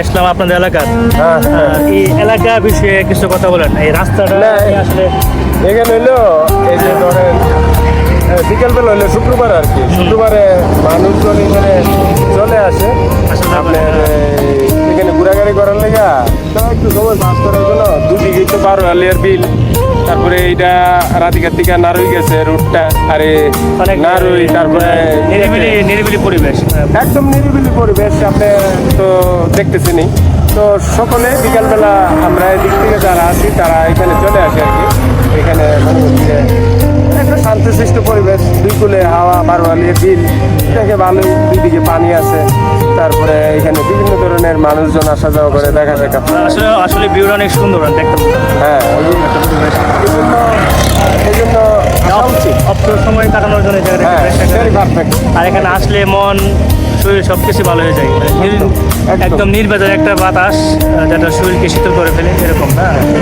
আসলাম আপনাদের এলাকার। হ্যাঁ হ্যাঁ। এই এলাকা বিষয়ে কিছু কথা বলেন। এই রাস্তাটা আসলে এখানে হইল এই যে ধরেন বিকেলবেলা হইল শুক্রবার আর কি। শুক্রবারে মানুষজন এখানে চলে আসে। আপনার এখানে ঘোরাঘুরি করার লেগা তো একটু সময় পাস করার জন্য দুদিকে তো বারো আলিয়ার বিল। তারপরে এইটা রাধিকার থেকে নারুই গেছে রুটটা আরে নারুই তারপরে নিরিবিলি নিরিবিলি পরিবেশ। একদম নিরিবিলি পরিবেশ আপনি তো দেখতেছেনই তো সকলে বিকালবেলা আমরা এদিক থেকে যারা আছি তারা এখানে চলে আসে আর কি। এখানে একটা শান্তশিষ্ট পরিবেশ দুই কুলে হাওয়া বারোয়ালি বিল দেখে ভালোই দুইদিকে পানি আছে। তারপরে এখানে বিভিন্ন ধরনের মানুষজন আসা যাওয়া করে দেখা দেখা আসলে আসলে ভিউটা অনেক সুন্দর দেখতে হ্যাঁ। অপ্র সময় কাটানোর জন্য হ্যাঁ আর এখানে আসলে মন শরীর সব কিছু ভালো হয়ে যায়। একদম, নির্বাচন একটা বাতাস যেটা শরীরকে শীতল করে ফেলে এরকম না আসলে